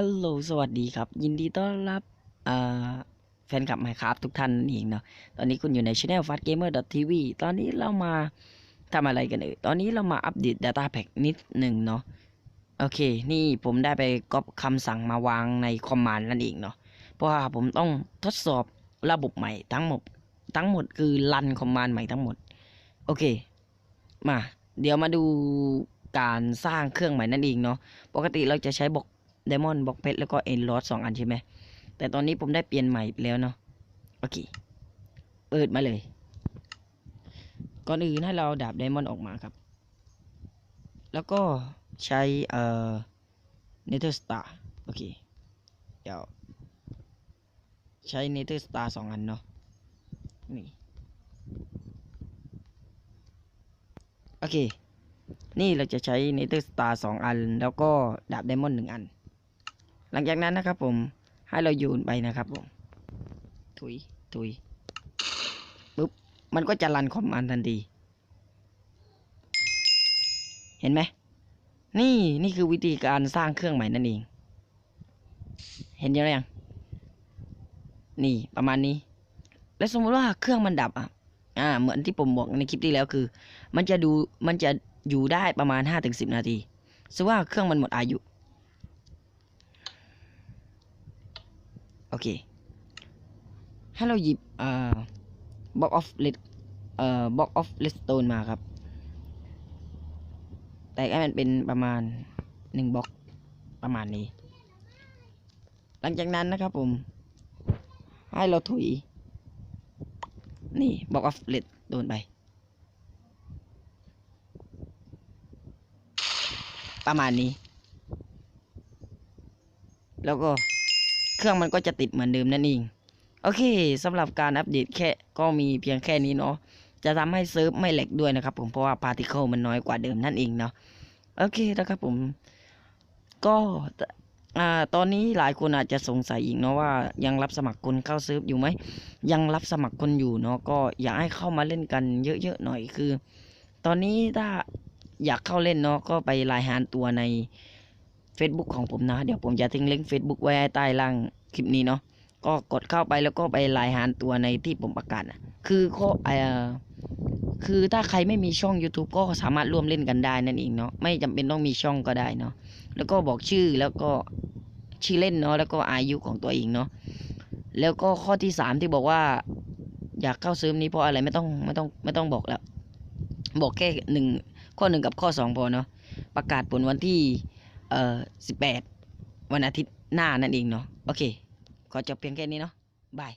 ฮัลโหล สวัสดีครับ ยินดีต้อนรับแฟนคลับไมครับทุกท่านนั่นเองเนาะ ตอนนี้คุณอยู่ใน channel fastgamer.tv ตอนนี้เรามาทำอะไรกันเอ่ย ตอนนี้เรามาอัปเดต Data Pack นิดหนึ่งเนาะ โอเค นี่ผมได้ไปก๊อปคำสั่งมาวางในคอมมานด์นั่นเองเนาะ เพราะว่าผมต้องทดสอบระบบใหม่ทั้งหมด ทั้งหมดคือรันคอมมานด์ใหม่ทั้งหมด โอเค มา เดี๋ยวมาดูการสร้างเครื่องใหม่นั่นเองเนาะ ปกติเราจะใช้บล็อก ไดมอนด์บล็อกเพชรแล้วก็เอ็นลอสสองอันใช่ไหมแต่ตอนนี้ผมได้เปลี่ยนใหม่แล้วเนาะโอเค เปิดมาเลย ก่อนอื่นให้เราดาบไดมอนด์ออกมาครับ แล้วก็ใช้เอ่อเนเธอร์สตาร์โอเค เดี๋ยว ใช้เนเธอร์สตาร์สองอันเนาะนี่โอเค นี่เราจะใช้เนเธอร์สตาร์สองอัน แล้วก็ดาบไดมอนด์หนึ่งอัน หลังจากนั้นนะครับผมให้เราโยนไปนะครับผมถุยถุยปุ๊บมันก็จะรันคอมมานทันที เห็นไหมนี่นี่คือวิธีการสร้างเครื่องใหม่นั่นเอง เห็นยังยังนี่ประมาณนี้ แล้วสมมติว่าเครื่องมันดับอะอ่า เหมือนที่ผมบอกในคลิปที่แล้วคือ มันจะดูมันจะอยู่ได้ประมาณห้าถึงสิบนาทีสมมติว่าเครื่องมันหมดอายุ โอเค ให้เราหยิบเอ่อ box of red เอ่อ box of redstone มาครับ แต่ให้มันเป็นประมาณหนึ่งบล็อกประมาณนี้ หลังจากนั้นนะครับผม ให้เราถุย นี่ box of red โดนไป ประมาณนี้ แล้วก็ เครื่องมันก็จะติดเหมือนเดิมนั่นเอง โอเคสำหรับการอัปเดตแค่ก็มีเพียงแค่นี้เนาะจะทำให้เซิร์ฟไม่แหลกด้วยนะครับผมเพราะว่าพาร์ติเคิลมันน้อยกว่าเดิมนั่นเองเนาะโอเคนะครับผมก็อ่าตอนนี้หลายคนอาจจะสงสัยอีกเนาะว่ายังรับสมัครคนเข้าเซิร์ฟอยู่ไหมยังรับสมัครคนอยู่เนาะก็อยากให้เข้ามาเล่นกันเยอะๆหน่อยคือ ตอนนี้ถ้าอยากเข้าเล่นเนาะก็ไปรายงานตัวใน Facebook ของผมนะ เดี๋ยวผมจะทิ้งลิงก์ Facebook ไว้ใต้ล่างคลิปนี้เนาะก็กดเข้าไปแล้วก็ไปรายงานตัวในที่ผมประกาศนะคือก็เอ่อคือถ้าใครไม่มีช่อง YouTube ก็สามารถร่วมเล่นกันได้นั่นเองเนาะไม่จำเป็นต้องมีช่องก็ได้เนาะแล้วก็บอกชื่อแล้วก็ชื่อเล่นเนาะแล้วก็อายุของตัวเองเนาะแล้วก็ข้อที่สามที่บอกว่าอยากเข้าซิร์ฟนี้เพราะอะไรไม่ต้องไม่ต้องไม่ต้องบอกแล้ว บอกแค่หนึ่งข้อหนึ่งกับข้อสองพอเนาะประกาศผลวันที่ เอ่อสิบแปดวันอาทิตย์หน้านั่นเองเนาะโอเค ขอจบเพียงแค่นี้เนาะบาย